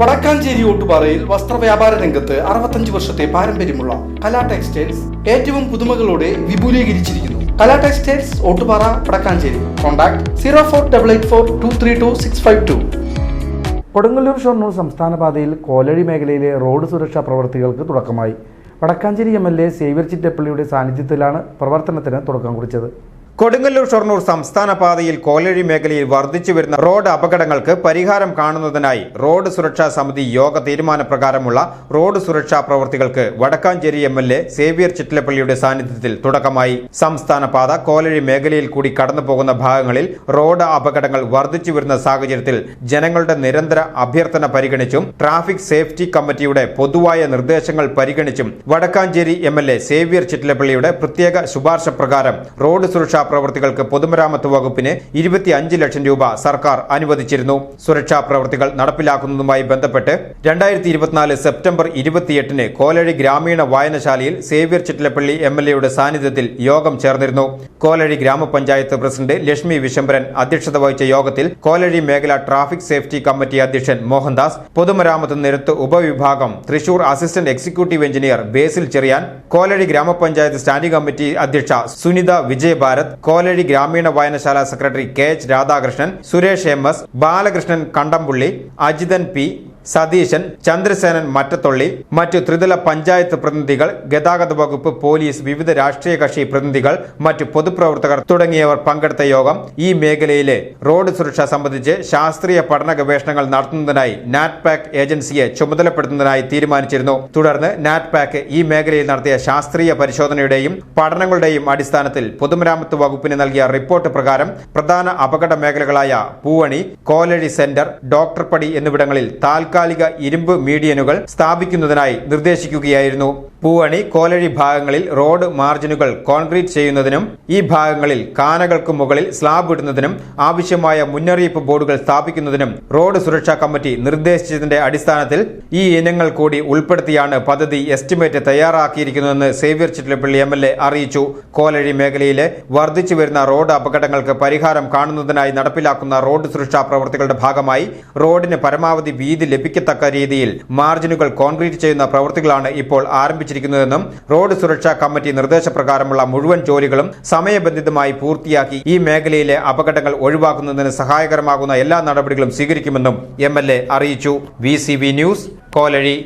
വടക്കാഞ്ചേരി ഓട്ടുപാറയിൽ വസ്ത്രവ്യാപാര രംഗത്ത് അറുപത്തഞ്ച് വർഷത്തെ പാരമ്പര്യമുള്ള കലാ ടെക്സ്റ്റൈൽസ് ഏറ്റവും പുതുമകളോടെ വിപുലീകരിച്ചിരിക്കുന്നു. Kala textiles Ottupara Vadakkanchery. Contact zero four double eight four two three two six five two. Kodungallur Shoranur സംസ്ഥാന പാതയിൽ കോലഴി മേഖലയിലെ റോഡ് സുരക്ഷാ പ്രവർത്തികൾക്ക് തുടക്കമായി. Vadakkanchery M L A Xavier ചിറ്റപ്പള്ളിയുടെ സാന്നിധ്യത്തിലാണ് പ്രവർത്തനത്തിന് തുടക്കം കുറിച്ചത്. കൊടുങ്ങല്ലൂർ ഷൊർണൂർ സംസ്ഥാന പാതയിൽ കോലഴി മേഖലയിൽ വർദ്ധിച്ചു വരുന്ന റോഡ് അപകടങ്ങൾക്ക് പരിഹാരം കാണുന്നതിനായി റോഡ് സുരക്ഷാ സമിതി യോഗ തീരുമാനപ്രകാരമുള്ള റോഡ് സുരക്ഷാ പ്രവൃത്തികൾക്ക് Vadakkanchery M L A Xavier ചിറ്റലപ്പള്ളിയുടെ സാന്നിധ്യത്തിൽ തുടക്കമായി. സംസ്ഥാന പാത കോലഴി മേഖലയിൽ കൂടി കടന്നു പോകുന്ന ഭാഗങ്ങളിൽ റോഡ് അപകടങ്ങൾ വർദ്ധിച്ചു വരുന്ന സാഹചര്യത്തിൽ ജനങ്ങളുടെ നിരന്തര അഭ്യർത്ഥന പരിഗണിച്ചും ട്രാഫിക് സേഫ്റ്റി കമ്മിറ്റിയുടെ പൊതുവായ നിർദ്ദേശങ്ങൾ പരിഗണിച്ചും Vadakkanchery M L A Xavier ചിറ്റലപ്പള്ളിയുടെ പ്രത്യേക ശുപാർശ പ്രകാരം റോഡ് സുരക്ഷാ പ്രവൃത്തികൾക്ക് പൊതുമരാമത്ത് വകുപ്പിന് ഇരുപത്തിയഞ്ച് ലക്ഷം രൂപ സർക്കാർ അനുവദിച്ചിരുന്നു. സുരക്ഷാ പ്രവൃത്തികൾ നടപ്പിലാക്കുന്നതുമായി ബന്ധപ്പെട്ട് രണ്ടായിരത്തി ഇരുപത്തിനാല് സെപ്റ്റംബർ ഇരുപത്തിയെട്ടിന് കോലഴി ഗ്രാമീണ വായനശാലയിൽ സേവ്യർ ചിറ്റലപ്പള്ളി എം എൽ എയുടെ സാന്നിധ്യത്തിൽ യോഗം ചേർന്നിരുന്നു. കോലഴി ഗ്രാമപഞ്ചായത്ത് പ്രസിഡന്റ് ലക്ഷ്മി വിശംബരൻ അധ്യക്ഷത വഹിച്ച യോഗത്തിൽ കോലഴി മേഖല ട്രാഫിക് സേഫ്റ്റി കമ്മിറ്റി അധ്യക്ഷൻ മോഹൻദാസ് പൊതുമരാമത്ത് നിരത്ത് ഉപവിഭാഗം Thrissur assistant executive engineer Basil Cherian Kolazhy gramapanchayat standing committee അധ്യക്ഷ സുനിത വിജയഭാരത് കോലഴി ഗ്രാമീണ വായനശാല secretary K H Radhakrishnan Suresh M S Balakrishnan Kandampully Ajithan P Satheesan Chandrasenan Mattatholli മറ്റു ത്രിതല പഞ്ചായത്ത് പ്രതിനിധികൾ ഗതാഗത വകുപ്പ് പോലീസ് വിവിധ രാഷ്ട്രീയ കക്ഷി പ്രതിനിധികൾ മറ്റു പൊതുപ്രവർത്തകർ തുടങ്ങിയവർ പങ്കെടുത്ത യോഗം ഈ മേഖലയിലെ റോഡ് സുരക്ഷ സംബന്ധിച്ച് ശാസ്ത്രീയ പഠന ഗവേഷണങ്ങൾ നടത്തുന്നതിനായി നാറ്റ്പാക് ഏജൻസിയെ ചുമതലപ്പെടുത്തുന്നതിനായി തീരുമാനിച്ചിരുന്നു. തുടർന്ന് നാറ്റ്പാക് ഈ മേഖലയിൽ നടത്തിയ ശാസ്ത്രീയ പരിശോധനയുടെയും പഠനങ്ങളുടെയും അടിസ്ഥാനത്തിൽ പൊതുമരാമത്ത് വകുപ്പിന് നൽകിയ റിപ്പോർട്ട് പ്രകാരം പ്രധാന അപകട മേഖലകളായ പൂവണി കോലഴി സെന്റർ ഡോക്ടർപടി എന്നിവിടങ്ങളിൽ താൽക്കാലിക ഇരുമ്പ് മീഡിയനുകൾ സ്ഥാപിക്കുന്നതിനായി നിർദ്ദേശിക്കുകയായിരുന്നു പൂവണി കോലഴി ഭാഗങ്ങളിൽ റോഡ് മാർജിനുകൾ കോൺക്രീറ്റ് ചെയ്യുന്നതിനും ഈ ഭാഗങ്ങളിൽ കാനകൾക്ക് മുകളിൽ സ്ലാബ് ഇടുന്നതിനും ആവശ്യമായ മുന്നറിയിപ്പ് ബോർഡുകൾ സ്ഥാപിക്കുന്നതിനും റോഡ് സുരക്ഷാ കമ്മിറ്റി നിർദ്ദേശിച്ചതിന്റെ അടിസ്ഥാനത്തിൽ ഈ ഇനങ്ങൾ കൂടി ഉൾപ്പെടുത്തിയാണ് പദ്ധതി estimate തയ്യാറാക്കിയിരിക്കുന്നതെന്ന് Xavier Chittilappilly M L A അറിയിച്ചു. കോലഴി മേഖലയിലെ വർദ്ധിച്ചു വരുന്ന റോഡ് അപകടങ്ങൾക്ക് പരിഹാരം കാണുന്നതിനായി നടപ്പിലാക്കുന്ന റോഡ് സുരക്ഷാ പ്രവർത്തികളുടെ ഭാഗമായി റോഡിന് പരമാവധി വീതി ലഭിക്കത്തക്ക രീതിയിൽ മാർജിനുകൾ കോൺക്രീറ്റ് ചെയ്യുന്ന പ്രവൃത്തികളാണ് ഇപ്പോൾ ആരംഭിച്ചിരിക്കുന്നതെന്നും റോഡ് സുരക്ഷാ കമ്മിറ്റി നിർദ്ദേശപ്രകാരമുള്ള മുഴുവൻ ജോലികളും സമയബന്ധിതമായി പൂർത്തിയാക്കി ഈ മേഖലയിലെ അപകടങ്ങൾ ഒഴിവാക്കുന്നതിന് സഹായകരമാകുന്ന എല്ലാ നടപടികളും സ്വീകരിക്കുമെന്നും എം അറിയിച്ചു. V news Kolazhy.